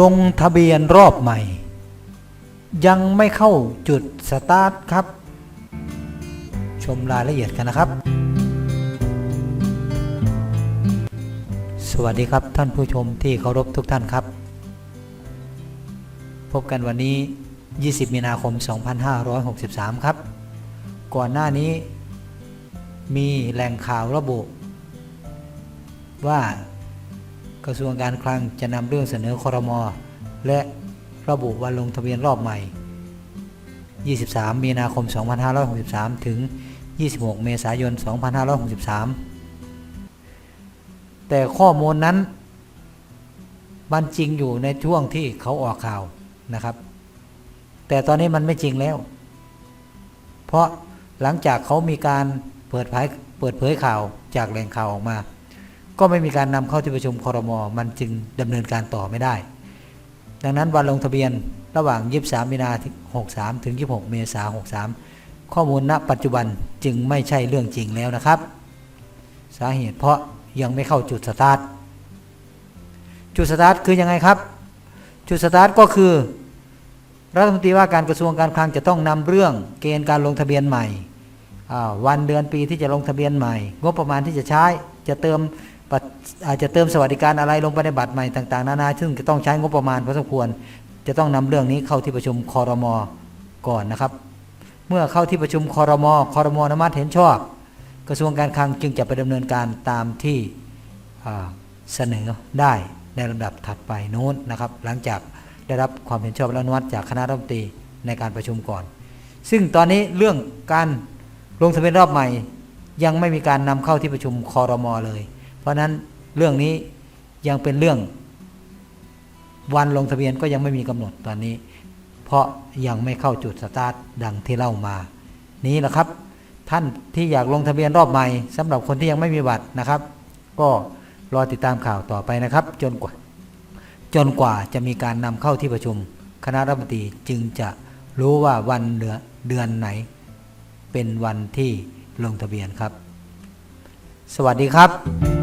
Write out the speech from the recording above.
ลงทะเบียนรอบใหม่ ยังไม่เข้าจุดสตาร์ทครับ ชมรายละเอียดกันนะครับ สวัสดีครับท่านผู้ชมที่เคารพทุกท่านครับ พบกันวันนี้ 20 มีนาคม 2563 ครับ ก่อนหน้านี้มีแหล่งข่าวระบุว่า กระทรวงการคลังจะนำเรื่องเสนอคอรมอและระบุวันลงทะเบียนรอบใหม่ 23 มีนาคม 2563 ถึง 26 เมษายน 2563 แต่ข้อมูลนั้นมันจริงอยู่ในช่วงที่เขาออกข่าวนะครับ แต่ตอนนี้มันไม่จริงแล้ว เพราะหลังจากเขามีการเปิดเผยเปิดเผยข่าวจากแหล่งข่าวออกมา ก็ไม่มีการนำเข้าที่ประชุมคอรมอมันจึงดำเนินการต่อไม่ได้ ดังนั้นวันลงทะเบียนระหว่าง 23 มีนาคม63ถึง 26 เมษายน63 ข้อมูลณปัจจุบันจึงไม่ใช่เรื่องจริงแล้วนะครับ สาเหตุเพราะยังไม่เข้าจุดสตาร์ทจุดสตาร์ทคือยังไงครับ จุดสตาร์ทก็คือ รัฐมนตรีว่าการกระทรวงการคลังจะต้องนำเรื่องเกณฑ์การลงทะเบียนใหม่วันเดือนปีที่จะลงทะเบียนใหม่ งบประมาณที่จะใช้จะเติม อาจจะเติมสวัสดิการอะไรลงไปในบัตรใหม่ต่างๆนานาซึ่งจะต้องใช้งบประมาณพอสมควร จะต้องนำเรื่องนี้เข้าที่ประชุมคอรมอก่อนนะครับ เมื่อเข้าที่ประชุมคอรมอคอรมอนุมัติเห็นชอบ กระทรวงการคลังจึงจะไปดำเนินการตามที่เสนอได้ในลำดับถัดไปนู้นนะครับ หลังจากได้รับความเห็นชอบและอนุมัติจากคณะรัฐมนตรีในการประชุมก่อน ซึ่งตอนนี้เรื่องการลงทะเบียนรอบใหม่ ยังไม่มีการนำเข้าที่ประชุมคอรมอเลย ราะนั้นเรื่องนี้ยังเป็นเรื่อง วันลงทะเบียนก็ยังไม่มีกำหนดตอนนี้ เพราะยังไม่เข้าจุดสตาร์ทดังที่เล่ามา นี้แหละครับ ท่านที่อยากลงทะเบียนรอบใหม่สำหรับคนที่ยังไม่มีบัตรนะครับ ก็รอติดตามข่าวต่อไปนะครับ จนกว่า จนกว่าจะมีการนำเข้าที่ประชุม คณะรัฐมนตรีจึงจะรู้ว่าวันเดือนเดือนไหน เป็นวันที่ลงทะเบียนครับ สวัสดีครับ